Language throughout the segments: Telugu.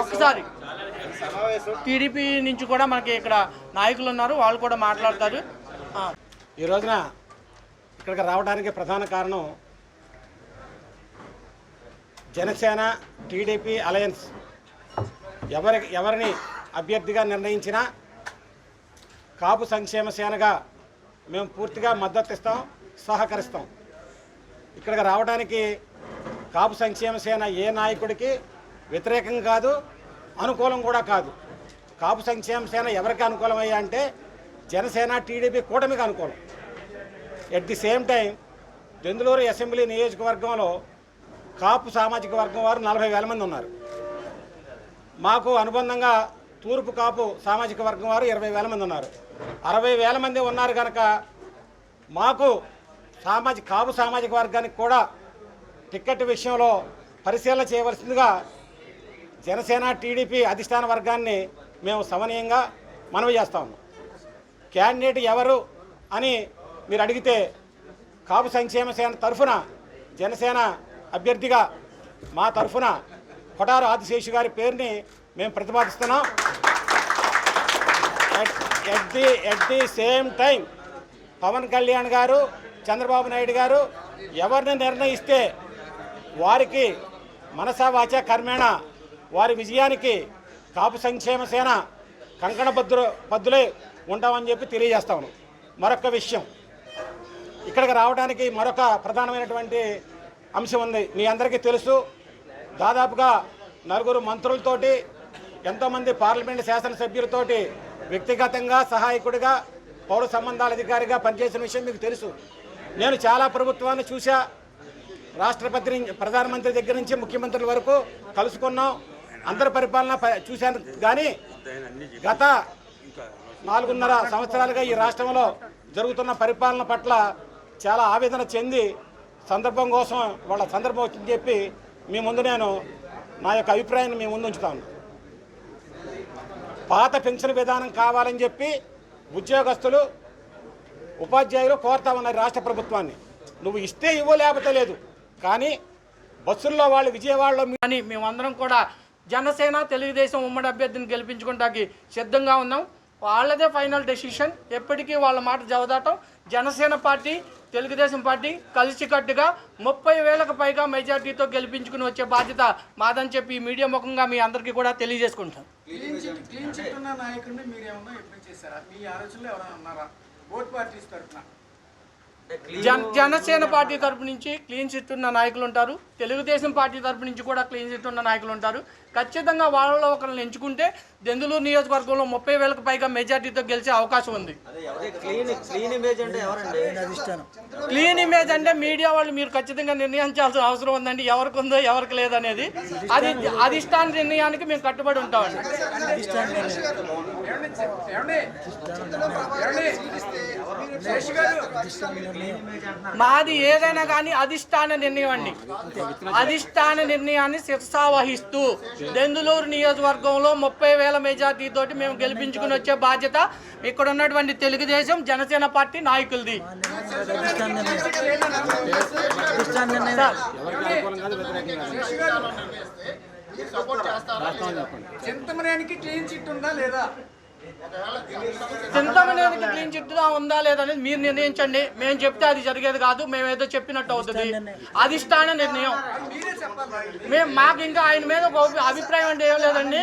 ఒకసారి. టీడీపీ నుంచి కూడా మనకి ఇక్కడ నాయకులు ఉన్నారు వాళ్ళు కూడా మాట్లాడతారు. ఆ, ఈ రోజున ఇక్కడికి రావడానికి ప్రధాన కారణం జనసేన టీడీపీ అలయన్స్. ఎవరి ఎవరిని అభ్యర్థిగా నిర్ణయించినా కాపు సంక్షేమ సేనగా మేము పూర్తిగా మద్దతు ఇస్తాం సహకరిస్తాం. ఇక్కడికి రావడానికి కాపు సంక్షేమ సేన ఏ నాయకుడికి వ్యతిరేకం కాదు అనుకూలం కూడా కాదు. కాపు సంక్షేమ సేన ఎవరికి అనుకూలమయ్యా అంటే జనసేన టీడీపీ కూటమికి అనుకూలం. At the same time Denduluru assembly నియోజకవర్గంలో కాపు సామాజిక వర్గం వారు నలభై వేల మంది ఉన్నారు. మాకు అనుబంధంగా తూర్పు కాపు సామాజిక వర్గం వారు ఇరవై వేల మంది ఉన్నారు. అరవై వేల మంది ఉన్నారు కనుక మాకు సామాజిక కాపు సామాజిక వర్గానికి కూడా టిక్కెట్ విషయంలో పరిశీలన చేయవలసిందిగా జనసేన టీడీపీ అధిష్టాన వర్గాన్ని మేము సమనీయంగా మనవి చేస్తా ఉన్నాం. క్యాండిడేట్ ఎవరు అని మీరు అడిగితే కాపు సంక్షేమ సేన తరఫున జనసేన అభ్యర్థిగా మా తరఫున కొటారు ఆదిశేషు గారి పేరుని మేము ప్రతిపాదిస్తున్నాం. At the at the same time Pawan Kalyan garu Chandrababu Naidu గారు ఎవరిని నిర్ణయిస్తే వారికి మనసా వాచ కర్మేణ వారి విజయానికి కాపు సంక్షేమ సేన కంకణ బద్దులు బద్దులై ఉంటామని చెప్పి తెలియజేస్తాను మరొక విషయం. ఇక్కడికి రావడానికి మరొక ప్రధానమైనటువంటి అంశం ఉంది. మీ అందరికీ తెలుసు దాదాపుగా నలుగురు మంత్రులతోటి ఎంతోమంది పార్లమెంటు శాసనసభ్యులతోటి వ్యక్తిగతంగా సహాయకుడిగా పౌర సంబంధాల అధికారిగా పనిచేసిన విషయం మీకు తెలుసు. నేను చాలా ప్రభుత్వాన్ని చూశా. రాష్ట్రపతి నుంచి ప్రధానమంత్రి దగ్గర నుంచి ముఖ్యమంత్రుల వరకు కలుసుకున్నాం. అందరి పరిపాలన ప- చూశాను. కానీ గత నాలుగున్నర సంవత్సరాలుగా ఈ రాష్ట్రంలో జరుగుతున్న పరిపాలన పట్ల చాలా ఆవేదన చెంది సందర్భం కోసం వాళ్ళ సందర్భం వచ్చింది చెప్పి మీ ముందు నేను నా యొక్క అభిప్రాయాన్ని మీ ముందు ఉంచుతాను. పాత పెన్షన్ విధానం కావాలని చెప్పి ఉద్యోగస్తులు ఉపాధ్యాయులు కోరుతా ఉన్నారు రాష్ట్ర ప్రభుత్వాన్ని. నువ్వు ఇస్తే ఇవ్వ లేకపోతే లేదు. కానీ బస్సుల్లో వాళ్ళు విజయవాడలో కానీ మేమందరం కూడా జనసేన తెలుగుదేశం ఉమ్మడి అభ్యర్థిని గెలిపించుకోవడానికి సిద్ధంగా ఉన్నాం. వాళ్ళదే ఫైనల్ డెసిషన్. ఎప్పటికీ వాళ్ళ మాట జవదాటం. జనసేన పార్టీ తెలుగుదేశం పార్టీ కలిసికట్టుగా ముప్పై వేలకు పైగా మెజార్టీతో గెలిపించుకుని వచ్చే బాధ్యత మాదని చెప్పి ఈ మీడియా ముఖంగా మీ అందరికీ కూడా తెలియజేసుకుంటాం. జన జనసేన పార్టీ తరపు నుంచి క్లీన్ చిట్ ఉన్న నాయకులు ఉంటారు. తెలుగుదేశం పార్టీ తరపు నుంచి కూడా క్లీన్ చిట్ ఉన్న నాయకులు ఉంటారు. ఖచ్చితంగా వాళ్ళలో ఒకరిని ఎంచుకుంటే దెందులూరు నియోజకవర్గంలో ముప్పై వేలకు పైగా మెజార్టీతో గెలిచే అవకాశం ఉంది. క్లీన్ క్లీన్ ఇమేజ్ అంటే ఎవరండి? క్లీన్ ఇమేజ్ అంటే మీడియా వాళ్ళు మీరు ఖచ్చితంగా నిర్ణయించాల్సిన అవసరం ఉందండి. ఎవరికి ఉందో ఎవరికి లేదనేది. అది అధిష్టాన నిర్ణయానికి మేము కట్టుబడి ఉంటామండి. మాది ఏదైనా కానీ అధిష్టాన నిర్ణయం అండి. అధిష్టాన నిర్ణయాన్ని శిరసావహిస్తూ దెందులూరు నియోజకవర్గంలో ముప్పై వేల మెజార్టీ తోటి మేము గెలిపించుకుని వచ్చే బాధ్యత ఇక్కడ ఉన్నటువంటి తెలుగుదేశం జనసేన పార్టీ నాయకులది. చింతమనేనికి క్లీన్ చిట్ ఉందా లేదా? చింతమనేనికి క్లీన్ చిట్టుగా ఉందా లేదనేది మీరు నిర్ణయించండి. మేము చెప్తే అది జరిగేది కాదు మేము ఏదో చెప్పినట్టు అవుతుంది. అధిష్టాన నిర్ణయం. మేము మాకు ఇంకా ఆయన మీద ఒక అభిప్రాయం అంటే ఏం లేదండి.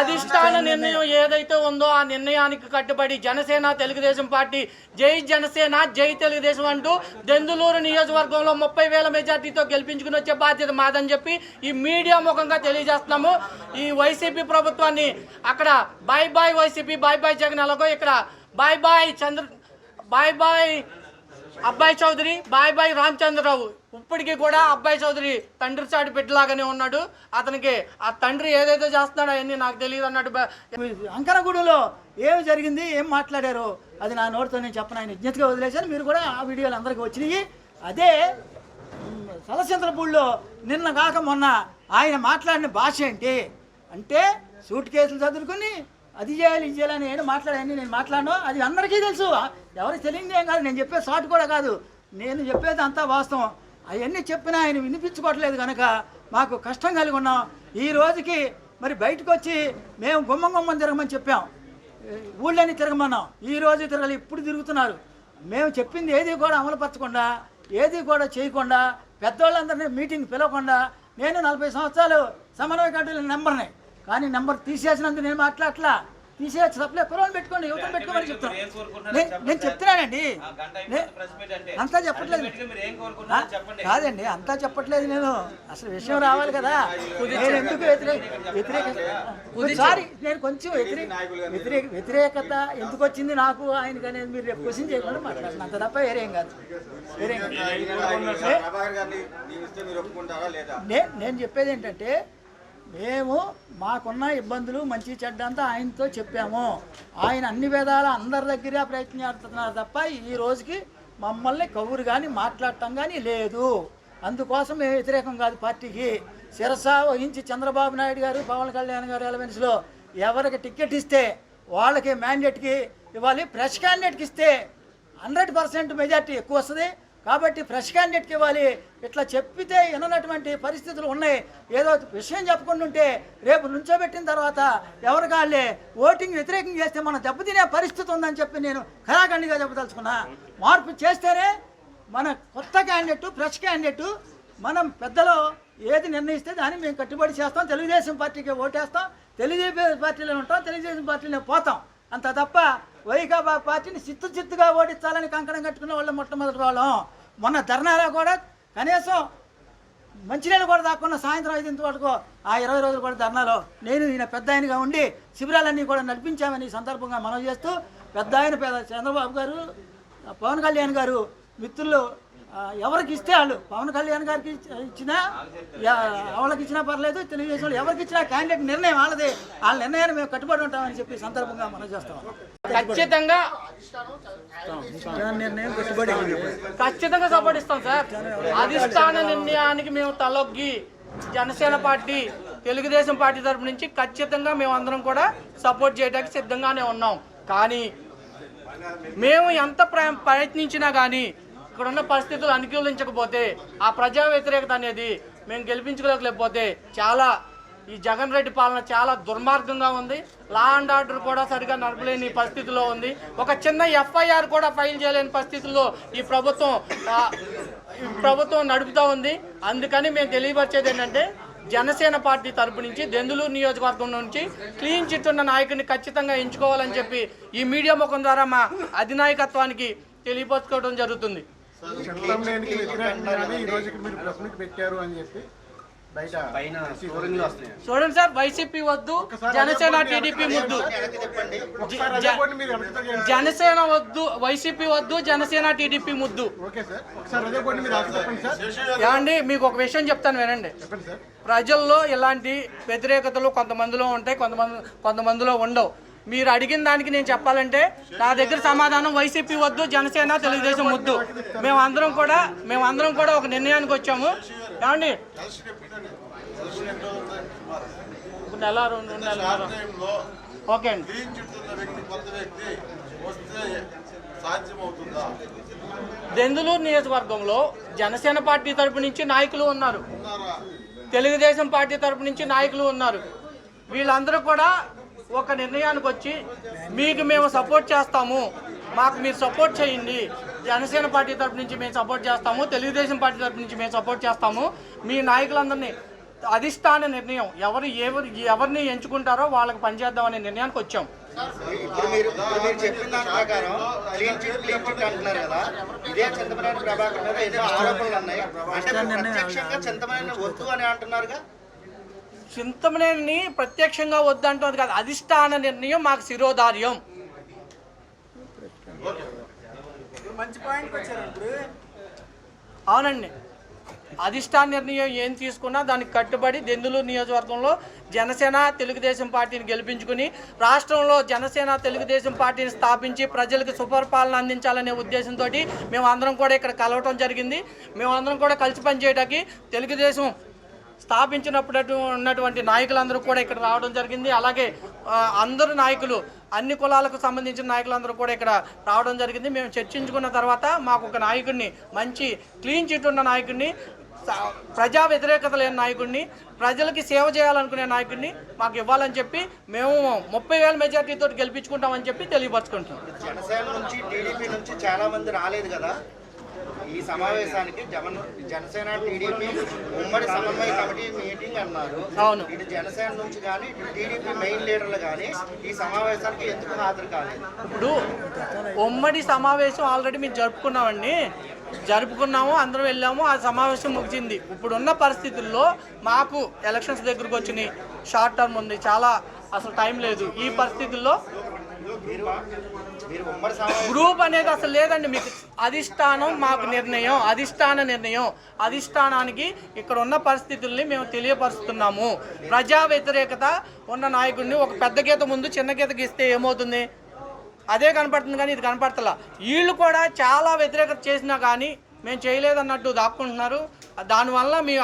అధిష్టాన నిర్ణయం ఏదైతే ఉందో ఆ నిర్ణయానికి కట్టుబడి జనసేన తెలుగుదేశం పార్టీ జై జనసేన జై తెలుగుదేశం అంటూ దెందులూరు నియోజకవర్గంలో ముప్పై వేల మెజార్టీతో గెలిపించుకుని వచ్చే బాధ్యత మాదని చెప్పి ఈ మీడియా ముఖంగా తెలియజేస్తున్నాము. ఈ వైసీపీ ప్రభుత్వాన్ని అక్కడ bye bye YCP bye bye Jagan ఎలాగో ఇక్కడ bye bye Chandra bye bye అబ్బాయి చౌదరి బాయ్ బాయ్ రామచంద్రరావు. ఇప్పటికీ కూడా అబ్బాయి చౌదరి తండ్రి చాటి పెట్టిలాగానే ఉన్నాడు. అతనికి ఆ తండ్రి ఏదైతే చేస్తున్నాడో అవన్నీ నాకు తెలియదు అన్నట్టు బ- అంకనగూడలో ఏమి జరిగింది ఏం మాట్లాడారు అది నా నోటితో నేను చెప్పను ఆయన విజ్ఞతగా వదిలేశాను మీరు కూడా ఆ వీడియోలు అందరికీ వచ్చినాయి. అదే సలచంద్రపూడిలో నిన్న కాక మొన్న ఆయన మాట్లాడిన భాష ఏంటి? అంటే సూట్ కేసులు చదువుకుని అది చేయాలి ఇది చేయాలని నేను మాట్లాడాను నేను మాట్లాడను. అది అందరికీ తెలుసు. ఎవరికి తెలియదు ఏం కాదు. నేను చెప్పే షార్ట్ కూడా కాదు. నేను చెప్పేది అంతా వాస్తవం. అవన్నీ చెప్పినా ఆయన వినిపించుకోవట్లేదు కనుక మాకు కష్టం కలిగి ఉన్నాం. ఈ రోజుకి మరి బయటకు వచ్చి మేము గుమ్మం గుమ్మం తిరగమని చెప్పాం. ఊళ్ళని తిరగమన్నాం. ఈ రోజు తిరగలి ఇప్పుడు తిరుగుతున్నారు. మేము చెప్పింది ఏది కూడా అమలుపరచకుండా ఏది కూడా చేయకుండా పెద్దవాళ్ళందరినీ మీటింగ్ పిలవకుండా నేను నలభై సంవత్సరాలు సమన్వయ కమిటీల నెంబర్ని కానీ నెంబర్ తీసేసినందుకు నేను మాట్లాడట్లా. తీసేసి సప్లై కురవని పెట్టుకోండి యువతను పెట్టుకోమని చెప్తాను నేను- నేను చెప్తున్నానండి. అంతా చెప్పట్లేదు? కాదండి అంతా చెప్పట్లేదు నేను. అసలు విషయం రావాలి కదా. నేను ఎందుకు వ్యతిరేక వ్యతిరేక సారీ నేను కొంచెం వ్యతిరేక వ్యతిరేక వ్యతిరేకత ఎందుకు వచ్చింది నాకు ఆయనకి అనేది మీరు రేపు క్వశ్చన్ చేయకుండా మాట్లాడుతున్నా అంత తప్ప వేరేం కాదు. వేరేం కాదు. నేను చెప్పేది ఏంటంటే మేము మాకున్న ఇబ్బందులు మంచి చెడ్డ అంతా ఆయనతో చెప్పాము. ఆయన అన్ని విధాల అందరి దగ్గర ప్రయత్నం చేస్తున్నారు తప్ప ఈ రోజుకి మమ్మల్ని కబురు కానీ మాట్లాడటం కానీ లేదు. అందుకోసం మేము వ్యతిరేకం కాదు పార్టీకి. శిరస వహించి చంద్రబాబు నాయుడు గారు పవన్ కళ్యాణ్ గారు ఎలవెన్స్లో ఎవరికి టికెట్ ఇస్తే వాళ్ళకి మ్యాండేట్కి ఇవ్వాలి. ఫ్రెష్ క్యాండిడేట్కి ఇస్తే హండ్రెడ్ పర్సెంట్ మెజార్టీ ఎక్కువ వస్తుంది. కాబట్టి ఫ్రెష్ క్యాండిడేట్కి ఇవ్వాలి. ఇట్లా చెప్పితే విననటువంటి పరిస్థితులు ఉన్నాయి. ఏదో విషయం చెప్పుకుంటుంటే రేపు నుంచోబెట్టిన తర్వాత ఎవరు కాళ్ళే ఓటింగ్ వ్యతిరేకం చేస్తే మనం దెబ్బతినే పరిస్థితి ఉందని చెప్పి నేను ఖరాఖండిగా చెప్పదలుచుకున్నా. మార్పు చేస్తేనే మన కొత్త క్యాండిడేట్ ఫ్రెష్ క్యాండిడేట్ మనం పెద్దలో ఏది నిర్ణయిస్తే దాన్ని మేము కట్టుబడి చేస్తాం. తెలుగుదేశం పార్టీకి ఓటేస్తాం. తెలుగుదేశం పార్టీలో ఉంటాం. తెలుగుదేశం పార్టీలో పోతాం. అంత తప్ప వైకాపా పార్టీని చిత్తు చిత్తుగా ఓడించాలని కంకణం కట్టుకున్న వాళ్ళు మొట్టమొదటి వాళ్ళం. మొన్న ధర్నాలో కూడా కనీసం మంచినీళ్ళు కూడా దాక్కున్న సాయంత్రం ఐదింటి వరకు ఆ ఇరవై రోజులు కూడా ధర్నాలో నేను ఈయన పెద్ద ఆయనగా ఉండి శిబిరాలన్నీ కూడా నడిపించామని ఈ సందర్భంగా మనం చేస్తూ పెద్ద ఆయన చంద్రబాబు గారు పవన్ కళ్యాణ్ గారు మిత్రులు ఎవరికి ఇస్తే వాళ్ళు. పవన్ కళ్యాణ్ గారికి ఇచ్చి- ఇచ్చినా వాళ్ళకి ఇచ్చినా పర్లేదు తెలుగుదేశం వాళ్ళు ఎవరికి ఇచ్చినా క్యాండిడేట్ నిర్ణయం వాళ్ళది. వాళ్ళ నిర్ణయాన్ని మేము కట్టుబడి ఉంటామని చెప్పి సందర్భంగా మనం చేస్తాం. ఖచ్చితంగా నిర్ణయం కట్టుబడి ఖచ్చితంగా సపోర్ట్ ఇస్తాం సార్. అధిష్టాన నిర్ణయానికి మేము తలొగ్గి జనసేన పార్టీ తెలుగుదేశం పార్టీ తరపు నుంచి ఖచ్చితంగా మేము అందరం కూడా సపోర్ట్ చేయడానికి సిద్ధంగానే ఉన్నాం. కానీ మేము ఎంత ప్ర- ప్రయత్నించినా కానీ ఇక్కడ ఉన్న పరిస్థితులు అనుకూలించకపోతే ఆ ప్రజా వ్యతిరేకత అనేది మేము గెలిపించుకోలేకపోతే చాలా ఈ జగన్ రెడ్డి పాలన చాలా దుర్మార్గంగా ఉంది. లా అండ్ ఆర్డర్ కూడా సరిగా నడపలేని పరిస్థితిలో ఉంది. ఒక చిన్న ఎఫ్ఐఆర్ కూడా ఫైల్ చేయలేని పరిస్థితుల్లో ఈ ప్రభుత్వం ఈ ప్రభుత్వం నడుపుతూ ఉంది. అందుకని మేము తెలియపరిచేది ఏంటంటే జనసేన పార్టీ తరపు నుంచి దెందులూరు నియోజకవర్గం నుంచి క్లీన్ చిట్ ఉన్న నాయకుడిని ఖచ్చితంగా ఎంచుకోవాలని చెప్పి ఈ మీడియా ముఖం ద్వారా మా అధినాయకత్వానికి తెలియపరచుకోవడం జరుగుతుంది. చట్టంలోనికి వ్యతిరేకంగానే ఈ రోజుకి మీరు ప్రెస్ మీట్ పెట్టారు అని చెప్పి చూడండి సార్ వైసీపీ వద్దు జనసేన టీడీపీ ముద్దు. జనసేన వద్దు వైసీపీ వద్దు జనసేన టీడీపీ ముద్దు. Okay sir. ఒకసారి అదే పోటీ మీరు అర్థం చెప్పండి సార్. ఏమండి మీకు ఒక విషయం చెప్తాను వినండి. చెప్పండి సార్. ప్రజల్లో ఇలాంటి వ్యతిరేకతలు కొంతమందిలో ఉంటాయి కొంతమంది కొంతమందిలో ఉండవు. మీరు అడిగిన దానికి నేను చెప్పాలంటే నా దగ్గర సమాధానం వైసీపీ వద్దు జనసేన తెలుగుదేశం వద్దు. మేమందరం కూడా మేమందరం కూడా ఒక నిర్ణయానికి వచ్చాము. ఏమండి? నెల రెండు నెలల ఓకే అండి. దెందులూరు నియోజకవర్గంలో జనసేన పార్టీ తరపు నుంచి నాయకులు ఉన్నారా? తెలుగుదేశం పార్టీ తరపు నుంచి నాయకులు ఉన్నారు. వీళ్ళందరూ కూడా ఒక నిర్ణయానికి వచ్చి మీకు మేము సపోర్ట్ చేస్తాము మాకు మీరు సపోర్ట్ చేయండి. జనసేన పార్టీ తరపు నుంచి మేము సపోర్ట్ చేస్తాము తెలుగుదేశం పార్టీ తరపు నుంచి మేము సపోర్ట్ చేస్తాము. మీ నాయకులందరినీ అధిష్టాన నిర్ణయం ఎవరు ఎవరు ఎవరిని ఎంచుకుంటారో వాళ్ళకి పనిచేద్దాం అనే నిర్ణయానికి వచ్చాం. ఇప్పుడు మీరు ఇప్పుడు మీరు చెప్పిన దాని ప్రకారం క్లీన్ చిట్ క్లీన్ చిట్ అంటున్నారు కదా ఇదే చింతమనేని ప్రభాకర్ మీద ఎన్నో ఆరోపణలు ఉన్నాయి. అంటే మీరు ప్రత్యక్షంగా చింతమనేని వద్దు అని అంటున్నారుగా? చింతమనేని ప్రత్యక్షంగా వద్దంటుంది కాదు అధిష్టాన నిర్ణయం మాకు శిరోధార్యం. అవునండి. అధిష్టాన నిర్ణయం ఏం తీసుకున్నా దానికి కట్టుబడి దెందులూరు నియోజకవర్గంలో జనసేన తెలుగుదేశం పార్టీని గెలిపించుకుని రాష్ట్రంలో జనసేన తెలుగుదేశం పార్టీని స్థాపించి ప్రజలకు సుపరిపాలన అందించాలనే ఉద్దేశంతో మేము అందరం కూడా ఇక్కడ కలవటం జరిగింది. మేమందరం కూడా కలిసి పనిచేయడానికి తెలుగుదేశం స్థాపించినప్పుడు ఉన్నటువంటి నాయకులందరూ కూడా ఇక్కడ రావడం జరిగింది. అలాగే అందరు నాయకులు అన్ని కులాలకు సంబంధించిన నాయకులందరూ కూడా ఇక్కడ రావడం జరిగింది. మేము చర్చించుకున్న తర్వాత మాకు ఒక నాయకుడిని మంచి క్లీన్ చిట్ ఉన్న నాయకుడిని ప్రజా వ్యతిరేకత లేని నాయకుడిని ప్రజలకి సేవ చేయాలనుకునే నాయకుడిని మాకు ఇవ్వాలని చెప్పి మేము ముప్పై వేల మెజార్టీతో గెలిపించుకుంటామని చెప్పి తెలియపరచుకుంటున్నాం. జనసేన నుంచి టీడీపీ నుంచి చాలా మంది రాలేదు కదా? ఈ సమావేశానికి జనసేన టీడీపీ ఉమ్మడి సమన్వయ కమిటీ మీటింగ్ అన్నారు. అవును. ఇటు జనసేన నుంచి కానీ ఇటు టీడీపీ మెయిన్ లీడర్లు కానీ ఈ సమావేశానికి ఎందుకు హాజరు కాలేదు? ఇప్పుడు ఉమ్మడి సమావేశం ఆల్రెడీ మేము జరుపుకున్నామండి. జరుపుకున్నాము అందరం వెళ్ళాము ఆ సమావేశం ముగిసింది. ఇప్పుడున్న పరిస్థితుల్లో మాకు ఎలక్షన్స్ దగ్గరకు వచ్చినాయి. షార్ట్ టర్మ్ ఉంది చాలా అసలు టైం లేదు. ఈ పరిస్థితుల్లో గ్రూప్ అనేది అసలు లేదండి మీకు. అధిష్టానం మాకు నిర్ణయం అధిష్టాన నిర్ణయం. అధిష్టానానికి ఇక్కడ ఉన్న పరిస్థితుల్ని మేము తెలియపరుస్తున్నాము. ప్రజా వ్యతిరేకత ఉన్న నాయకుడిని ఒక పెద్ద గీత ముందు చిన్న గీత గీస్తే ఏమవుతుంది? అదే కనపడుతుంది కానీ ఇది కనపడతలా. వీళ్ళు కూడా చాలా వ్యతిరేకత చేసినా కానీ మేము చేయలేదన్నట్టు దాక్కుంటున్నారు. దానివల్ల మీ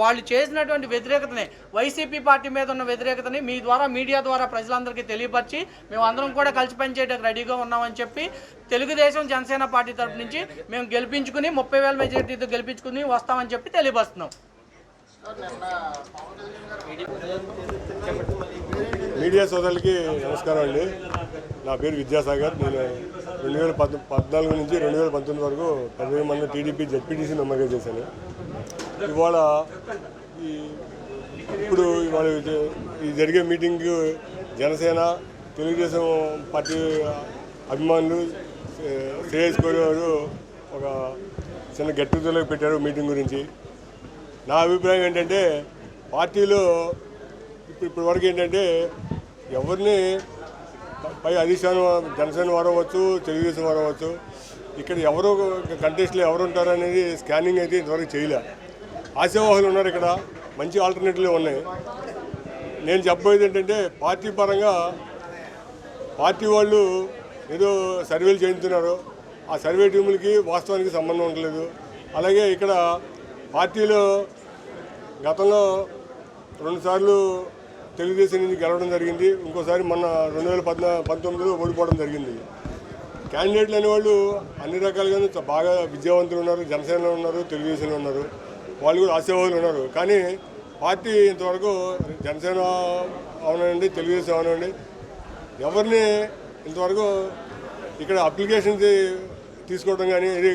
వాళ్ళు చేసినటువంటి వ్యతిరేకతని వైసీపీ పార్టీ మీద ఉన్న వ్యతిరేకతని మీ ద్వారా మీడియా ద్వారా ప్రజలందరికీ తెలియపరిచి మేము అందరం కూడా కలిసి పనిచేయడానికి రెడీగా ఉన్నామని చెప్పి తెలుగుదేశం జనసేన పార్టీ తరపు నుంచి మేము గెలిపించుకుని ముప్పై వేల మెజార్టీతో గెలిపించుకుని వస్తామని చెప్పి తెలియపరుస్తున్నాం. మీడియా సోదరులకి నమస్కారం అండి. నా పేరు విద్యాసాగర్. నేను రెండు వేల పద్నాలుగు నుంచి రెండు వేల పంతొమ్మిది వరకు పదివేల మంది టీడీపీ జడ్పీటీసీ మెంబర్గా చేశాను. ఇవాళ ఈ ఇప్పుడు ఇవాళ ఇది- ఈ జరిగే మీటింగ్ జనసేన తెలుగుదేశం పార్టీ అభిమానులు శ్రేయస్ కోరి ఒక చిన్న గెట్ టుగెదర్ పెట్టారు మీటింగ్ గురించి. నా అభిప్రాయం ఏంటంటే పార్టీలో ఇప్పుడు ఇప్పటి వరకు ఏంటంటే ఎవరిని పై అధిష్టానం జనసేన వారు అవ్వచ్చు తెలుగుదేశం వారు అవ్వచ్చు ఇక్కడ ఎవరు కంటెస్ట్లో ఎవరు ఉంటారు అనేది స్కానింగ్ అయితే ఇంతవరకు చేయలే. ఆశావాహులు ఉన్నారు ఇక్కడ మంచి ఆల్టర్నేటివ్లు ఉన్నాయి. నేను చెప్పబోయేది ఏంటంటే పార్టీ పరంగా పార్టీ వాళ్ళు ఏదో సర్వేలు చేయించున్నారు ఆ సర్వే టీములకి వాస్తవానికి సంబంధం ఉండలేదు. అలాగే ఇక్కడ పార్టీలో గతంలో రెండుసార్లు తెలుగుదేశం నుంచి గెలవడం జరిగింది. ఇంకోసారి మొన్న రెండు వేల పద్నా పంతొమ్మిదిలో ఓడిపోవడం జరిగింది. క్యాండిడేట్లు అనేవాళ్ళు అన్ని రకాలుగా బాగా విద్యావంతులు ఉన్నారు జనసేనలో ఉన్నారు తెలుగుదేశంలో ఉన్నారు. వాళ్ళు కూడా ఆశావాదులు ఉన్నారు. కానీ పార్టీ ఇంతవరకు జనసేన అవనండి తెలుగుదేశం అవనండి. ఎవరిని ఇంతవరకు ఇక్కడ అప్లికేషన్స్ తీసుకోవడం కానీ ఇది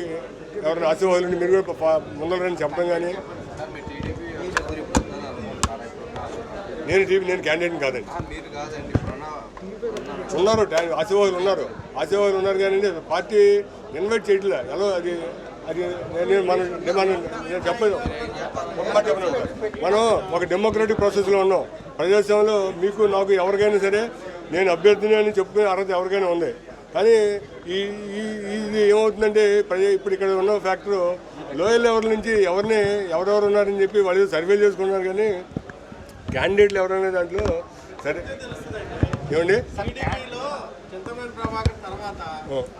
ఎవరైనా ఆశీర్వాదాలు మీరు కూడా ముందరని చెప్పడం కానీ నేను టీవీ నేను క్యాండిడేట్ కాదండి. ఉన్నారు ఆశీర్వాదాలు ఉన్నారు. ఆశీర్వాదాలు ఉన్నారు కానీ పార్టీ ఇన్వైట్ చేయట్లే. ఎలా అది అది నేను మనం నేను చెప్పలేదు. మనం ఒక డెమోక్రటిక్ ప్రాసెస్లో ఉన్నాం. ప్రజాస్వామ్యంలో మీకు నాకు ఎవరికైనా సరే నేను అభ్యర్థిని అని చెప్పుకునే అర్హత ఎవరికైనా ఉంది. కానీ ఈ ఈ- ఇది ఏమవుతుందంటే ప్రజ ఇప్పుడు ఇక్కడ ఉన్న ఫ్యాక్టర్ లోయర్ లెవెల్ నుంచి ఎవరిని ఎవరెవరు ఉన్నారని చెప్పి వాళ్ళు సర్వే చేసుకున్నారు కానీ క్యాండిడేట్లు ఎవరనే దాంట్లో సరే. ఏమండి? టీడీపీలో చింతమనేని ప్రభాకర్ తర్వాత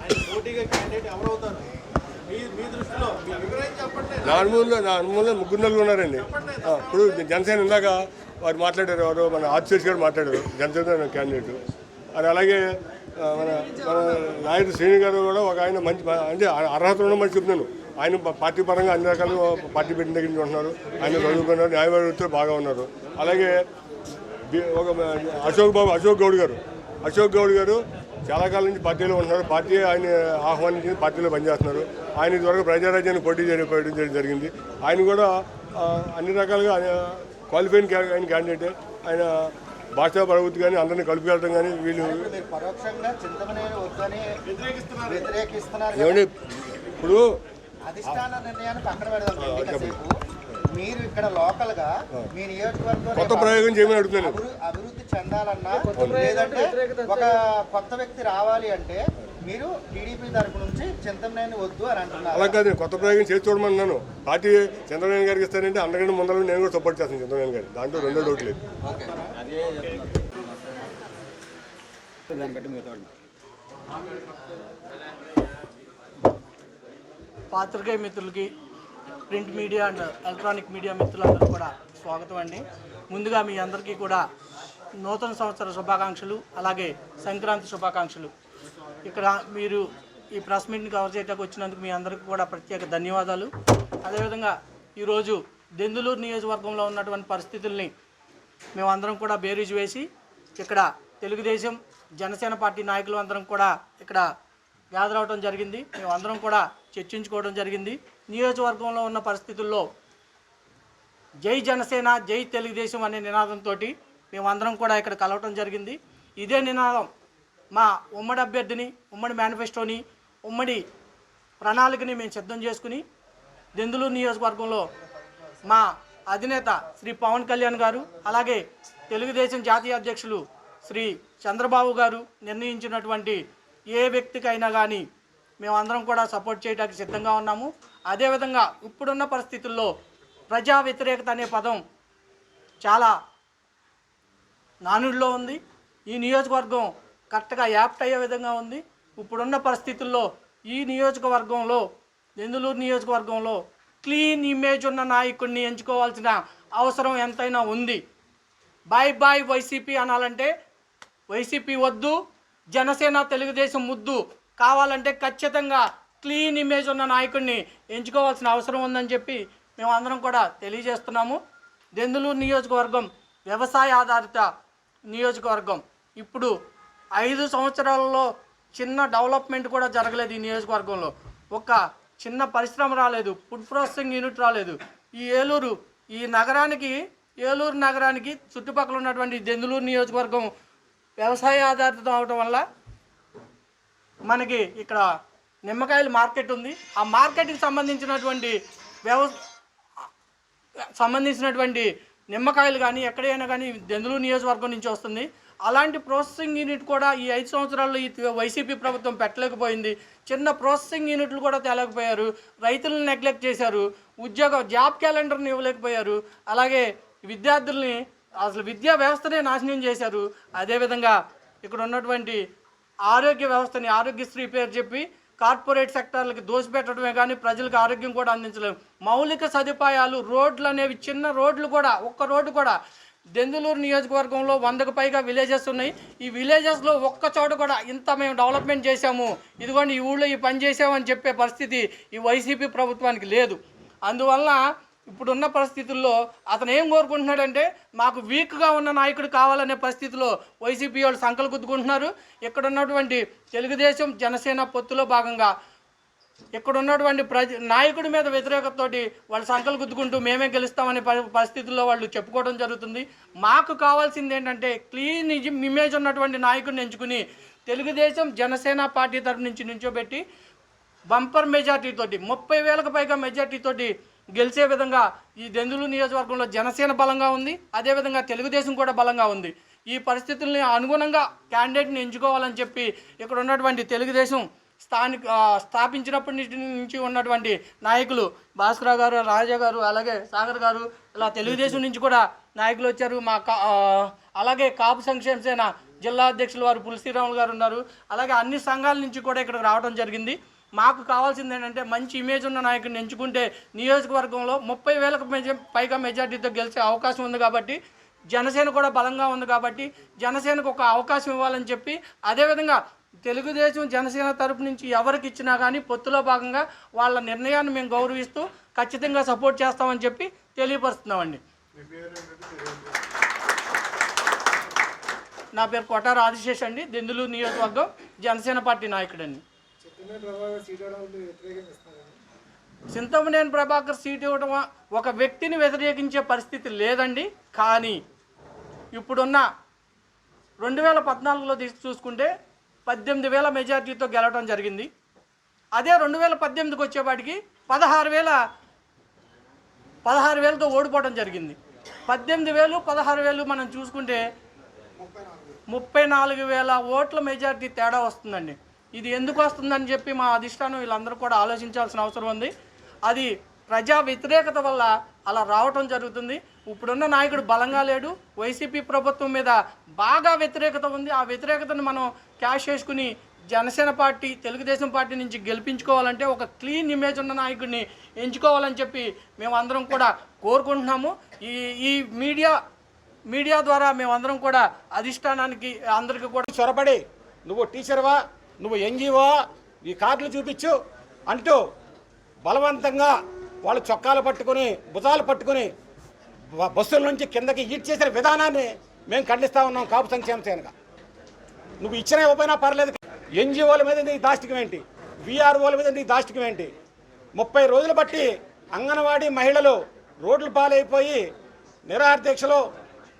ఆయన పోటీగా క్యాండిడేట్ ఎవరవుతారు? మీ మీ దృష్టిలో మీ అభిప్రాయం చెప్పండి నా అనుభవంలో నా అనుభవంలో ముగ్గురు నలుగురు ఉన్నారండి. ఇప్పుడు జనసేన ఇందాక వారు మాట్లాడారు ఎవరు మన ఆదిశేష్ గారు మాట్లాడారు జనసేన క్యాండిడేట్ అది అలాగే మన మన నాయుడు శ్రేణి గారు కూడా ఒక ఆయన మంచి అంటే అర్హత ఉన్న మంచి చెప్తున్నాను. ఆయన పార్టీ పరంగా అన్ని రకాలుగా పార్టీ పెట్టిన దగ్గర నుంచి ఉంటున్నారు. ఆయన చదువుకున్నారు న్యాయవాదులతో బాగా ఉన్నారు. అలాగే ఒక అశోక్ బాబు అశోక్ గౌడ్ గారు. అశోక్ గౌడ్ గారు చాలా కాలం నుంచి పార్టీలో ఉంటున్నారు పార్టీ ఆయన ఆహ్వానించి పార్టీలో పనిచేస్తున్నారు. ఆయన ఇదివరకు ప్రజారాజ్యాన్ని పోటీ చేయడం జరిగింది. ఆయన కూడా అన్ని రకాలుగా ఆయన క్వాలిఫైన్ క్యా- ఆయన క్యాండిడేటే. ఆయన భాషా ప్రవృత్తి కానీ అందరినీ కలిపికెళ్ళడం కానీ వీళ్ళు మీరు పరోక్షంగా చింతమనేని వద్దని వ్యతిరేకిస్తున్నారు. ఏమంటే ఇప్పుడు మీరు ఇక్కడ లోకల్గా మీ నియోజకవర్గం కొత్త ప్రయోగం చేయమని అడుగుతున్నాను అభివృద్ధి చెందాలన్నా లేదంటే ఒక కొత్త వ్యక్తి రావాలి అంటే మీరు టీడీపీ తరపు నుంచి చింతమనేని వద్దు అని అంటున్నారు. అలా కాదు నేను కొత్త ప్రయోగం చేసి చూడమన్నాను పార్టీ చంద్రబాబు గారికి ఇస్తానంటే అందరికంటే ముందర నేను కూడా సపోర్ట్ చేస్తాను చంద్రబాబు గారు దాంట్లో రెండో డౌట్ లేదు. పాత్రికేయ మిత్రులకి print media and electronic media మిత్రులందరూ కూడా స్వాగతం అండి. ముందుగా మీ అందరికీ కూడా నూతన సంవత్సర శుభాకాంక్షలు అలాగే సంక్రాంతి శుభాకాంక్షలు. ఇక్కడ మీరు ఈ ప్రెస్ మీట్ని కవర్ చేయడానికి వచ్చినందుకు మీ అందరికీ కూడా ప్రత్యేక ధన్యవాదాలు. అదేవిధంగా ఈరోజు దెందులూరు నియోజకవర్గంలో ఉన్నటువంటి పరిస్థితుల్ని మేమందరం కూడా బేరీజు వేసి ఇక్కడ తెలుగుదేశం జనసేన పార్టీ నాయకులు అందరం కూడా ఇక్కడ గ్యాదర్ అవడం జరిగింది. మేమందరం కూడా చర్చించుకోవడం జరిగింది. నియోజకవర్గంలో ఉన్న పరిస్థితుల్లో జై జనసేన జై తెలుగుదేశం అనే నినాదంతో మేమందరం కూడా ఇక్కడ కలవటం జరిగింది. ఇదే నినాదం మా ఉమ్మడి అభ్యర్థిని ఉమ్మడి మేనిఫెస్టోని ఉమ్మడి ప్రణాళికని మేము సిద్ధం చేసుకుని దెందులూరు నియోజకవర్గంలో మా అధినేత శ్రీ పవన్ కళ్యాణ్ గారు అలాగే తెలుగుదేశం జాతీయ అధ్యక్షులు శ్రీ చంద్రబాబు గారు నిర్ణయించినటువంటి ఏ వ్యక్తికైనా కానీ మేమందరం కూడా సపోర్ట్ చేయడానికి సిద్ధంగా ఉన్నాము. అదేవిధంగా ఇప్పుడున్న పరిస్థితుల్లో ప్రజా వ్యతిరేకత అనే పదం చాలా నానుడిలో ఉంది. ఈ నియోజకవర్గం కరెక్ట్గా యాప్ట్ అయ్యే విధంగా ఉంది. ఇప్పుడున్న పరిస్థితుల్లో ఈ నియోజకవర్గంలో నెందులూరు నియోజకవర్గంలో క్లీన్ ఇమేజ్ ఉన్న నాయకుడిని ఎంచుకోవాల్సిన అవసరం ఎంతైనా ఉంది. బాయ్ బాయ్ వైసీపీ అనాలంటే వైసీపీ వద్దు జనసేన తెలుగుదేశం ముద్దు. కావాలంటే ఖచ్చితంగా క్లీన్ ఇమేజ్ ఉన్న నాయకుడిని ఎంచుకోవాల్సిన అవసరం ఉందని చెప్పి మేము అందరం కూడా తెలియజేస్తున్నాము. దెందులూరు నియోజకవర్గం వ్యవసాయ ఆధారిత నియోజకవర్గం. ఇప్పుడు ఐదు సంవత్సరాలలో చిన్న డెవలప్మెంట్ కూడా జరగలేదు ఈ నియోజకవర్గంలో. ఒక చిన్న పరిశ్రమ రాలేదు ఫుడ్ ప్రాసెసింగ్ యూనిట్ రాలేదు. ఈ ఏలూరు ఈ నగరానికి ఏలూరు నగరానికి చుట్టుపక్కల ఉన్నటువంటి దెందులూరు నియోజకవర్గం వ్యవసాయ ఆధారితం అవడం వల్ల మనకి ఇక్కడ నిమ్మకాయల మార్కెట్ ఉంది. ఆ మార్కెట్కి సంబంధించినటువంటి వ్యవ సంబంధించినటువంటి నిమ్మకాయలు కానీ ఎక్కడైనా కానీ దెందులు నియోజకవర్గం నుంచి వస్తుంది. అలాంటి ప్రాసెసింగ్ యూనిట్ కూడా ఈ ఐదు సంవత్సరాల్లో ఈ వైసీపీ ప్రభుత్వం పెట్టలేకపోయింది. చిన్న ప్రాసెసింగ్ యూనిట్లు కూడా తేలేకపోయారు. రైతులను నెగ్లెక్ట్ చేశారు. ఉద్యోగ జాబ్ క్యాలెండర్ని ఇవ్వలేకపోయారు. అలాగే విద్యార్థుల్ని అసలు విద్యా వ్యవస్థనే నాశనం చేశారు. అదేవిధంగా ఇక్కడ ఉన్నటువంటి ఆరోగ్య వ్యవస్థని ఆరోగ్యశ్రీ పేరు చెప్పి కార్పొరేట్ సెక్టార్లకి దోసిపెట్టడమే కానీ ప్రజలకు ఆరోగ్యం కూడా అందించలేము. మౌలిక సదుపాయాలు రోడ్లు అనేవి చిన్న రోడ్లు కూడా ఒక్క రోడ్డు కూడా దెందులూరు నియోజకవర్గంలో వందకు పైగా విలేజెస్ ఉన్నాయి. ఈ విలేజెస్లో ఒక్క చోట కూడా ఇంత మేము డెవలప్మెంట్ చేశాము. ఇదిగోండి ఈ ఊళ్ళో ఈ పని చేసామని చెప్పే పరిస్థితి ఈ వైసీపీ ప్రభుత్వానికి లేదు. అందువల్ల ఇప్పుడున్న పరిస్థితుల్లో అతను ఏం కోరుకుంటున్నాడంటే మాకు వీక్గా ఉన్న నాయకుడు కావాలనే పరిస్థితిలో వైసీపీ వాళ్ళు సంకలు గుద్దుకుంటున్నారు. ఇక్కడ ఉన్నటువంటి తెలుగుదేశం జనసేన పొత్తులో భాగంగా ఇక్కడ ఉన్నటువంటి ప్రజ నాయకుడి మీద వ్యతిరేకతతోటి వాళ్ళు సంకలు గుద్దుకుంటూ మేమే గెలుస్తామనే పరి- పరిస్థితుల్లో వాళ్ళు చెప్పుకోవడం జరుగుతుంది. మాకు కావాల్సింది ఏంటంటే క్లీన్ ఇమేజ్ ఉన్నటువంటి నాయకుడిని ఎంచుకుని తెలుగుదేశం జనసేన పార్టీ తరఫు నుంచి నుంచోబెట్టి బంపర్ మెజార్టీతోటి ముప్పై వేలకు పైగా మెజార్టీతోటి గెలిచే విధంగా ఈ దెందులు నియోజకవర్గంలో జనసేన బలంగా ఉంది అదేవిధంగా తెలుగుదేశం కూడా బలంగా ఉంది. ఈ పరిస్థితుల్ని అనుగుణంగా క్యాండిడేట్ని ఎంచుకోవాలని చెప్పి ఇక్కడ ఉన్నటువంటి తెలుగుదేశం స్థానిక స్థాపించినప్పటి నుంచి ఉన్నటువంటి నాయకులు భాస్కర్ గారు రాజా గారు అలాగే సాగర్ గారు ఇలా తెలుగుదేశం నుంచి కూడా నాయకులు వచ్చారు. మా కా అలాగే కాపు సంక్షేమ సేన జిల్లా అధ్యక్షులు వారు పులసీరాములు గారు ఉన్నారు. అలాగే అన్ని సంఘాల నుంచి కూడా ఇక్కడికి రావడం జరిగింది. మాకు కావాల్సింది ఏంటంటే మంచి ఇమేజ్ ఉన్న నాయకుడిని ఎంచుకుంటే నియోజకవర్గంలో ముప్పై వేలకు పైగా మెజార్టీతో గెలిచే అవకాశం ఉంది కాబట్టి జనసేన కూడా బలంగా ఉంది కాబట్టి జనసేనకు ఒక అవకాశం ఇవ్వాలని చెప్పి అదేవిధంగా తెలుగుదేశం జనసేన తరపు నుంచి ఎవరికి ఇచ్చినా కానీ పొత్తులో భాగంగా వాళ్ళ నిర్ణయాన్ని మేము గౌరవిస్తూ ఖచ్చితంగా సపోర్ట్ చేస్తామని చెప్పి తెలియపరుస్తున్నామండి. నా పేరు కొట్టారు ఆదిశేష్ అండి దెందులూరు నియోజకవర్గం జనసేన పార్టీ నాయకుడండి. చింతమనేని ప్రభాకర్ సీట్ ఇవ్వడం ఒక వ్యక్తిని వ్యతిరేకించే పరిస్థితి లేదండి. కానీ ఇప్పుడున్న రెండు వేల పద్నాలుగులో తీసి చూసుకుంటే పద్దెనిమిది వేల మెజార్టీతో గెలవడం జరిగింది. అదే రెండు వేల పద్దెనిమిదికి వచ్చేపాటికి పదహారు వేల పదహారు వేలతో ఓడిపోవడం జరిగింది. పద్దెనిమిది వేలు పదహారు వేలు మనం చూసుకుంటే ముప్పై నాలుగు వేల ఓట్ల మెజార్టీ తేడా వస్తుందండి. ఇది ఎందుకు వస్తుందని చెప్పి మా అధిష్టానం వీళ్ళందరూ కూడా ఆలోచించాల్సిన అవసరం ఉంది. అది ప్రజా వ్యతిరేకత వల్ల అలా రావటం జరుగుతుంది. ఇప్పుడున్న నాయకుడు బలంగా లేడు. వైసీపీ ప్రభుత్వం మీద బాగా వ్యతిరేకత ఉంది. ఆ వ్యతిరేకతను మనం క్యాష్ చేసుకుని జనసేన పార్టీ తెలుగుదేశం పార్టీ నుంచి గెలిపించుకోవాలంటే ఒక క్లీన్ ఇమేజ్ ఉన్న నాయకుడిని ఎంచుకోవాలని చెప్పి మేమందరం కూడా కోరుకుంటున్నాము. ఈ ఈ మీడియా మీడియా ద్వారా మేమందరం కూడా అధిష్టానానికి అందరికీ కూడా చొరబడి. నువ్వు టీచర్వా? నువ్వు ఎన్జీవా ఈ కార్డులు చూపించు అంటూ బలవంతంగా వాళ్ళు చొక్కాలు పట్టుకొని భుజాలు పట్టుకొని బస్సుల నుంచి కిందకి ఈడ్ చేసిన విధానాన్ని మేము ఖండిస్తూ ఉన్నాం కాపు సంక్షేమ సేనగా. నువ్వు ఇచ్చిన ఇవ్వకపోయినా పర్లేదు. ఎన్జిఓల మీద నీ దాష్టికం ఏంటి? విఆర్ఓల మీద నీ దాష్టికం ఏంటి? ముప్పై రోజులు బట్టి అంగన్వాడీ మహిళలు రోడ్లు పాలైపోయి నిరాహార దీక్షలు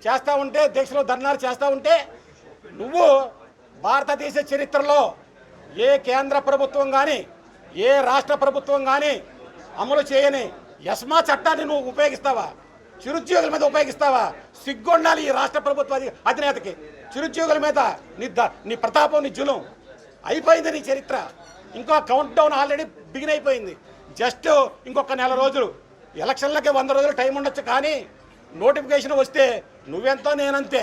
చేస్తూ ఉంటే దీక్షలు ధర్నాలు చేస్తూ ఉంటే నువ్వు భారతదేశ చరిత్రలో ఏ కేంద్ర ప్రభుత్వం కానీ ఏ రాష్ట్ర ప్రభుత్వం కానీ అమలు చేయని యస్మా చట్టాన్ని నువ్వు ఉపయోగిస్తావా? చిరుద్యోగుల మీద ఉపయోగిస్తావా? సిగ్గుండాలి ఈ రాష్ట్ర ప్రభుత్వ అధినేతకి. చిరుద్యోగుల మీద నీ ద నీ ప్రతాపం నీ జులం అయిపోయింది నీ చరిత్ర. ఇంకా కౌంట్ డౌన్ ఆల్రెడీ బిగిన్ అయిపోయింది. జస్ట్ ఇంకొక నెల రోజులు. ఎలక్షన్లకి వంద రోజులు టైం ఉండొచ్చు కానీ నోటిఫికేషన్ వస్తే నువ్వెంతో నేనంతే.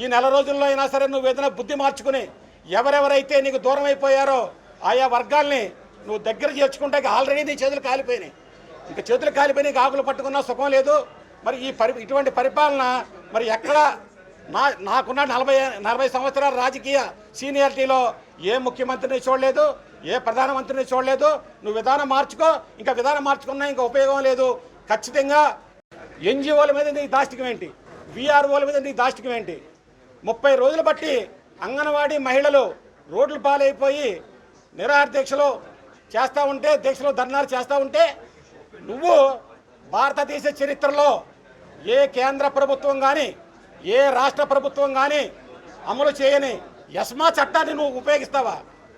ఈ నెల రోజుల్లో అయినా సరే నువ్వు ఏదైనా బుద్ధి మార్చుకుని ఎవరెవరైతే నీకు దూరం అయిపోయారో ఆయా వర్గాల్ని నువ్వు దగ్గర చేర్చుకుంటే ఆల్రెడీ నీ చేతులు కాలిపోయినాయి. ఇంకా చేతులు కాలిపోయినాయి ఆకులు పట్టుకున్నా సుఖం లేదు. మరి ఈ పరి ఇటువంటి పరిపాలన మరి ఎక్కడ నా నాకున్న నలభై నలభై సంవత్సరాల రాజకీయ సీనియారిటీలో ఏ ముఖ్యమంత్రిని చూడలేదు ఏ ప్రధానమంత్రిని చూడలేదు. నువ్వు విధానం మార్చుకో ఇంకా విధానం మార్చుకున్నా ఇంకా ఉపయోగం లేదు. ఖచ్చితంగా ఎన్జిఓల మీద నీ దాష్టికం ఏంటి? విఆర్ఓల మీద నీ దాష్టికం ఏంటి? ముప్పై రోజులు బట్టి అంగన్వాడీ మహిళలు రోడ్లు పాలైపోయి నిరాహార దీక్షలు చేస్తూ ఉంటే దీక్షలు ధర్నాలు చేస్తూ ఉంటే నువ్వు భారతదేశ చరిత్రలో ఏ కేంద్ర ప్రభుత్వం కానీ ఏ రాష్ట్ర ప్రభుత్వం కానీ అమలు చేయని యస్మా చట్టాన్ని నువ్వు ఉపయోగిస్తావా?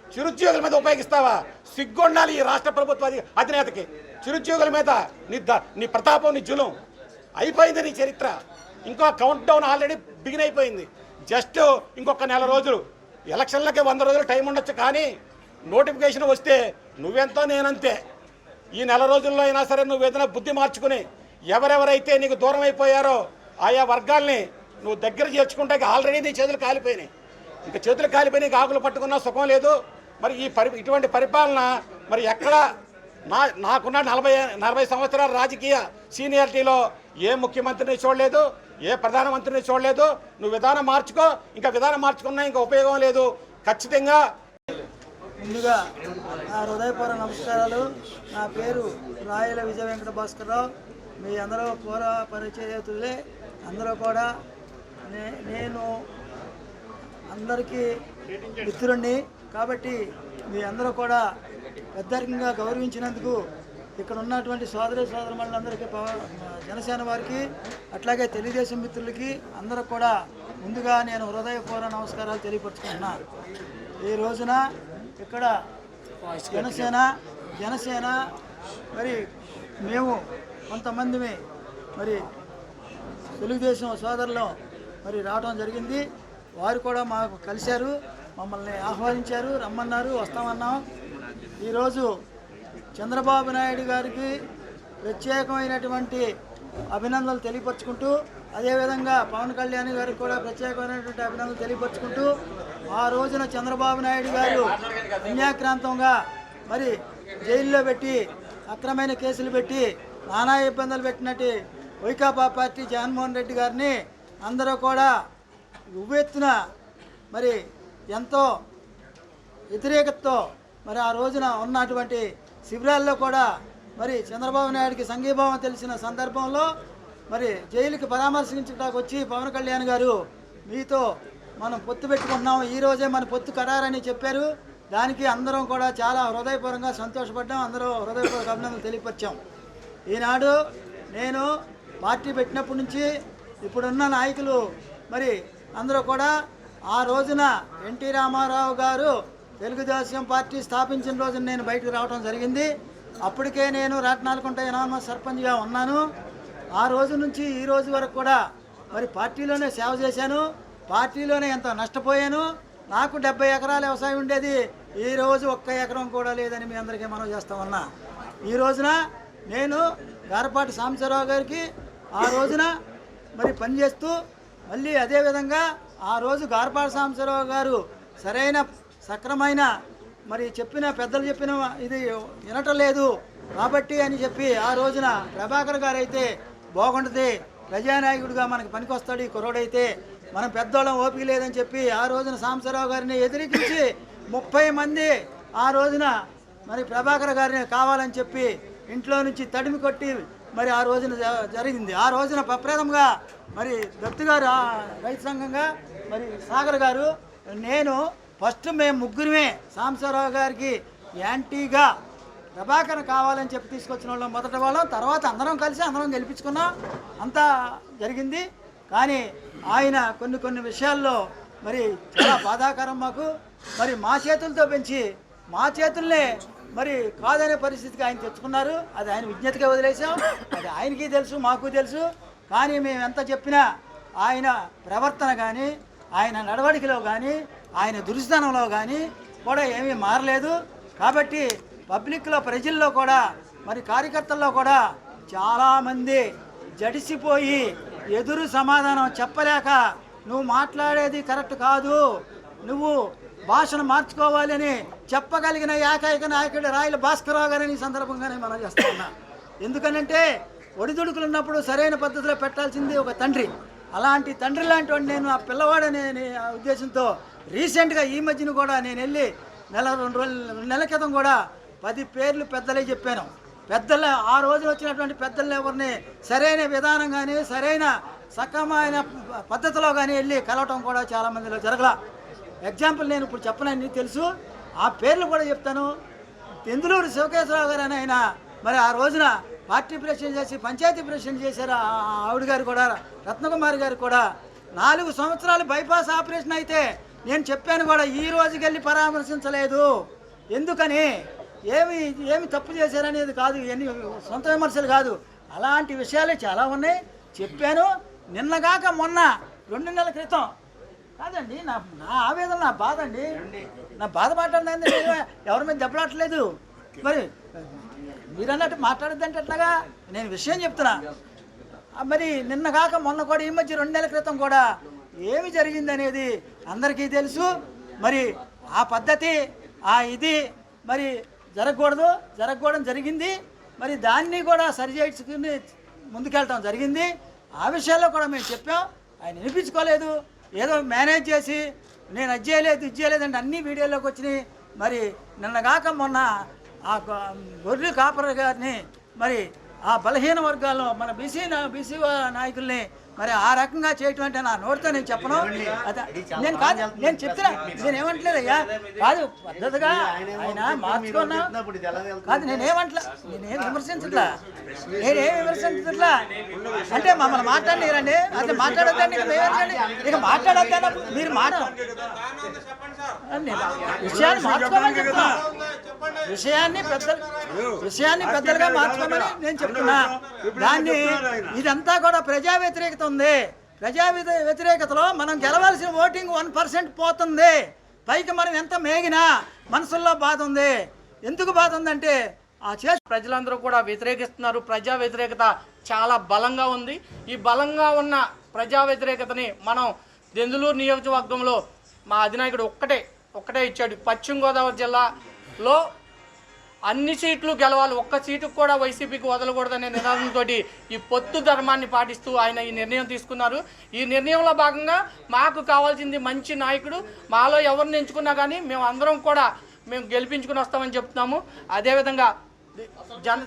చిరుద్యోగుల మీద ఉపయోగిస్తావా? సిగ్గుండాలి ఈ రాష్ట్ర ప్రభుత్వ అధినేతకి. చిరుద్యోగుల మీద నీ ద నీ ప్రతాపం నీ జులం. అయిపోయింది నీ చరిత్ర. ఇంకా కౌంట్ డౌన్ ఆల్రెడీ బిగిన్ అయిపోయింది. జస్ట్ ఇంకొక నెల రోజులు. ఎలక్షన్లకి వంద రోజులు టైం ఉండొచ్చు కానీ నోటిఫికేషన్ వస్తే నువ్వెంతో నేనంతే. ఈ నెల రోజుల్లో అయినా సరే నువ్వు ఏదైనా బుద్ధి మార్చుకుని ఎవరెవరైతే నీకు దూరం అయిపోయారో ఆయా వర్గాల్ని నువ్వు దగ్గర చేర్చుకుంటే ఆల్రెడీ నీ చేతులు కాలిపోయినాయి. ఇంకా చేతులు కాలిపోయినాయి ఆకులు పట్టుకున్నా సుఖం లేదు. మరి ఈ పరి ఇటువంటి పరిపాలన మరి ఎక్కడ? నా నాకున్న నలభై నలభై సంవత్సరాల రాజకీయ సీనియారిటీలో ఏ ముఖ్యమంత్రిని చూడలేదు. ఏ ప్రధానమంత్రిని చూడలేదు? నువ్వు విధానం మార్చుకో. ఇంకా విధానం మార్చుకున్నా ఇంకా ఉపయోగం లేదు. ఖచ్చితంగా ముందుగా నా హృదయపూర్వ నమస్కారాలు. నా పేరు రాయల విజయ వెంకట భాస్కర్రావు. మీ అందరూ పూర్వ పరిచయతులే అందరూ కూడా నే నేను అందరికీ మిత్రుణ్ణి. కాబట్టి మీ అందరూ కూడా పెద్దరికంగా గౌరవించినందుకు ఇక్కడ ఉన్నటువంటి సోదరి సోదరులందరికీ జనసేన వారికి అట్లాగే తెలుగుదేశం మిత్రులకి అందరూ కూడా ముందుగా నేను హృదయపూర్వ నమస్కారాలు తెలియపరుచుకుంటున్నాను ఈ రోజున ఇక్కడ జనసేన జనసేన మరి మేము కొంతమందిమి మరి తెలుగుదేశం సోదరులు మరి రావడం జరిగింది. వారు కూడా మాకు కలిశారు మమ్మల్ని ఆహ్వానించారు రమ్మన్నారు వస్తామన్నాం. ఈరోజు చంద్రబాబు నాయుడు గారికి ప్రత్యేకమైనటువంటి అభినందనలు తెలియపరుచుకుంటూ అదేవిధంగా పవన్ కళ్యాణ్ గారికి కూడా ప్రత్యేకమైనటువంటి అభినందనలు తెలియపరుచుకుంటూ ఆ రోజున చంద్రబాబు నాయుడు గారు పుణ్యాక్రాంతంగా మరి జైల్లో పెట్టి అక్రమైన కేసులు పెట్టి నానా ఇబ్బందులు పెట్టినట్టు వైకాపా పార్టీ జగన్మోహన్ రెడ్డి గారిని అందరూ కూడా ఉవ్వెత్తున మరి ఎంతో వ్యతిరేకతతో మరి ఆ రోజున ఉన్నటువంటి శిబిరాల్లో కూడా మరి చంద్రబాబు నాయుడికి సంఘీభావం తెలిసిన సందర్భంలో మరి జైలుకి పరామర్శించడానికి వచ్చి పవన్ కళ్యాణ్ గారు మీతో మనం పొత్తు పెట్టుకుంటున్నాం ఈ రోజే మన పొత్తు ఖరారని చెప్పారు. దానికి అందరం కూడా చాలా హృదయపూర్వకంగా సంతోషపడ్డాం. అందరూ హృదయపూర్వక అభినందనలు తెలియపరిచాం. ఈనాడు నేను పార్టీ పెట్టినప్పటి నుంచి ఇప్పుడున్న నాయకులు మరి అందరూ కూడా ఆ రోజున ఎన్టీ రామారావు గారు తెలుగుదేశం పార్టీ స్థాపించిన రోజున నేను బయటకు రావడం జరిగింది. అప్పటికే నేను రాట్నాలకుంట ఎనామస్ సర్పంచ్గా ఉన్నాను. ఆ రోజు నుంచి ఈ రోజు వరకు కూడా మరి పార్టీలోనే సేవ చేశాను. పార్టీలోనే ఎంతో నష్టపోయాను. నాకు డెబ్బై ఎకరాల వ్యవసాయం ఉండేది. ఈ రోజు ఒక్క ఎకరం కూడా లేదని మీ అందరికీ మనం చేస్తా ఉన్నా. ఈ రోజున నేను గారపాటి సాంబశివరావు గారికి ఆ రోజున మరి పనిచేస్తూ మళ్ళీ అదేవిధంగా ఆ రోజు గారపాటి సాంబశివరావు గారు సరైన సక్రమైన మరి చెప్పిన పెద్దలు చెప్పిన ఇది వినటం లేదు కాబట్టి అని చెప్పి ఆ రోజున ప్రభాకర్ గారు అయితే బాగుంటుంది ప్రజానాయకుడిగా మనకి పనికొస్తాడు ఈ కుర్రోడైతే. మనం పెద్దోళ్ళం ఓపిక లేదని చెప్పి ఆ రోజున సాంబశివరావు గారిని ఎదిరించి ముప్పై మంది ఆ రోజున మరి ప్రభాకర్ గారిని కావాలని చెప్పి ఇంట్లో నుంచి తడిమి కొట్టి మరి ఆ రోజున జరిగింది. ఆ రోజున ప్రప్రథంగా మరి దత్తు గారు రైతు సంఘంగా మరి సాగర్ గారు నేను ఫస్ట్ మేము ముగ్గురమే సాంబశివరావు గారికి యాంటీగా ప్రభాకర్ కావాలని చెప్పి తీసుకొచ్చిన వాళ్ళం మొదట వాళ్ళం. తర్వాత అందరం కలిసి అందరం గెలిపించుకున్నాం. అంతా జరిగింది. కానీ ఆయన కొన్ని కొన్ని విషయాల్లో మరి చాలా బాధాకరం మాకు. మరి మా చేతులతో పెంచి మా చేతుల్నే మరి కాదనే పరిస్థితికి ఆయన తెచ్చుకున్నారు. అది ఆయన విజ్ఞతగా వదిలేసాం అది ఆయనకి తెలుసు మాకు తెలుసు. కానీ మేము ఎంత చెప్పినా ఆయన ప్రవర్తన కానీ ఆయన నడవడికలో కానీ ఆయన దురుస్థానంలో కానీ కూడా ఏమీ మారలేదు. కాబట్టి పబ్లిక్లో ప్రజల్లో కూడా మరి కార్యకర్తల్లో కూడా చాలామంది జడిసిపోయి ఎదురు సమాధానం చెప్పలేక నువ్వు మాట్లాడేది కరెక్ట్ కాదు నువ్వు భాషను మార్చుకోవాలని చెప్పగలిగిన ఏకైక నాయకుడు రాయల భాస్కరరావు గారిని ఈ సందర్భంగానే మనం చేస్తా ఉన్నా. ఎందుకనంటే ఒడిదుడుకులు ఉన్నప్పుడు సరైన పద్ధతిలో పెట్టాల్సింది ఒక తండ్రి. అలాంటి తండ్రి లాంటి వాడిని నేను ఆ పిల్లవాడనే ఉద్దేశంతో రీసెంట్గా ఈ మధ్యన కూడా నేను వెళ్ళి నెల రెండు రోజులు రెండు నెలల క్రితం కూడా పది పేర్లు పెద్దలే చెప్పాను. పెద్దల ఆ రోజున వచ్చినటువంటి పెద్దలు ఎవరిని సరైన విధానం కానీ సరైన సక్రమైన పద్ధతిలో కానీ వెళ్ళి కలవటం కూడా చాలా మందిలో జరగల. ఎగ్జాంపుల్ నేను ఇప్పుడు చెప్పనని తెలుసు. ఆ పేర్లు కూడా చెప్తాను. తెందులూరు శివకేశ్వరరావు గారు అని ఆయన మరి ఆ రోజున పార్టీ ప్రెసిడెంట్ చేసి పంచాయతీ ప్రెసిడెంట్ చేశారు? ఆవిడ గారు కూడా రత్నకుమారి గారు కూడా. నాలుగు సంవత్సరాలు బైపాస్ ఆపరేషన్ అయితే నేను చెప్పాను కూడా ఈ రోజుకి వెళ్ళి పరామర్శించలేదు. ఎందుకని? ఏమి ఏమి తప్పు చేశారనేది కాదు ఇవన్నీ సొంత విమర్శలు కాదు. అలాంటి విషయాలే చాలా ఉన్నాయి. చెప్పాను నిన్నగాక మొన్న రెండు నెలల క్రితం. కాదండి నా నా ఆవేదన నా బాధ అండి. నా బాధ ఎవరి మీద దెబ్బలాటలేదు. మరి మీరు అన్నట్టు మాట్లాడద్దంటే ఎట్లాగా? నేను విషయం చెప్తున్నా. మరి నిన్న కాక మొన్న కూడా ఈ మధ్య రెండు నెలల క్రితం కూడా ఏమి జరిగింది అనేది అందరికీ తెలుసు. మరి ఆ పద్ధతి ఆ ఇది మరి జరగకూడదు. జరగకూడదు జరిగింది. మరి దాన్ని కూడా సరి చేసుకుని ముందుకెళ్ళటం జరిగింది. ఆ విషయాల్లో కూడా మేము చెప్పాం. ఆయన వినిపించుకోలేదు. ఏదో మేనేజ్ చేసి నేను అది చేయలేదు ఇది చేయలేదంటే అన్ని వీడియోలోకి వచ్చినాయి. మరి నిన్నగాక మొన్న ఆ గొర్రె కాపర గారిని మరి ఆ బలహీన వర్గాల్లో మన బీసీ బీసీ నాయకుల్ని మరి ఆ రకంగా చేయటం అంటే నా నోటితో నేను చెప్పను. అదే నేను కాదు నేను చెప్తున్నా నేను ఏమంటలేదయ్యా కాదు పద్ధతిగా ఆయన మార్చుకున్నా. కాదు నేనేమంటలే నేనేం విమర్శించట్లా? నేనేం విమర్శించట్లా? అంటే మమ్మల్ని మాట్లాడిరండి అట్లా మాట్లాడొద్దండి ఇక మాట్లాడొద్దన్నప్పుడు మీరు మాట నేను విషయాన్ని మార్చుకోమని చెప్తున్నా. విషయాన్ని పెద్ద విషయాన్ని పెద్దలుగా మార్చుకోమని నేను చెప్తున్నా. దాన్ని ఇదంతా కూడా ప్రజా వ్యతిరేకత ఉంది. ప్రజా వ్యతి- వ్యతిరేకతలో మనం గెలవాల్సిన ఓటింగ్ వన్ పర్సెంట్ పోతుంది. పైకి మనం ఎంత మేగినా మనసుల్లో బాధ ఉంది. ఎందుకు బాధ ఉందంటే ఆ చేసి ప్రజలందరూ కూడా వ్యతిరేకిస్తున్నారు. ప్రజా వ్యతిరేకత చాలా బలంగా ఉంది. ఈ బలంగా ఉన్న ప్రజా వ్యతిరేకతని మనం దెందులూరు నియోజకవర్గంలో మా అధినాయకుడు ఒక్కటే ఒక్కటే ఇచ్చాడు. పశ్చిమ గోదావరి జిల్లాలో అన్ని సీట్లు గెలవాలి. ఒక్క సీటు కూడా వైసీపీకి వదలకూడదనే నినాదంతో ఈ పొత్తు ధర్మాన్ని పాటిస్తూ ఆయన ఈ నిర్ణయం తీసుకున్నారు. ఈ నిర్ణయంలో భాగంగా మాకు కావాల్సింది మంచి నాయకుడు. మాలో ఎవరిని ఎంచుకున్నా కానీ మేము అందరం కూడా మేము గెలిపించుకుని వస్తామని చెప్తున్నాము. అదేవిధంగా జన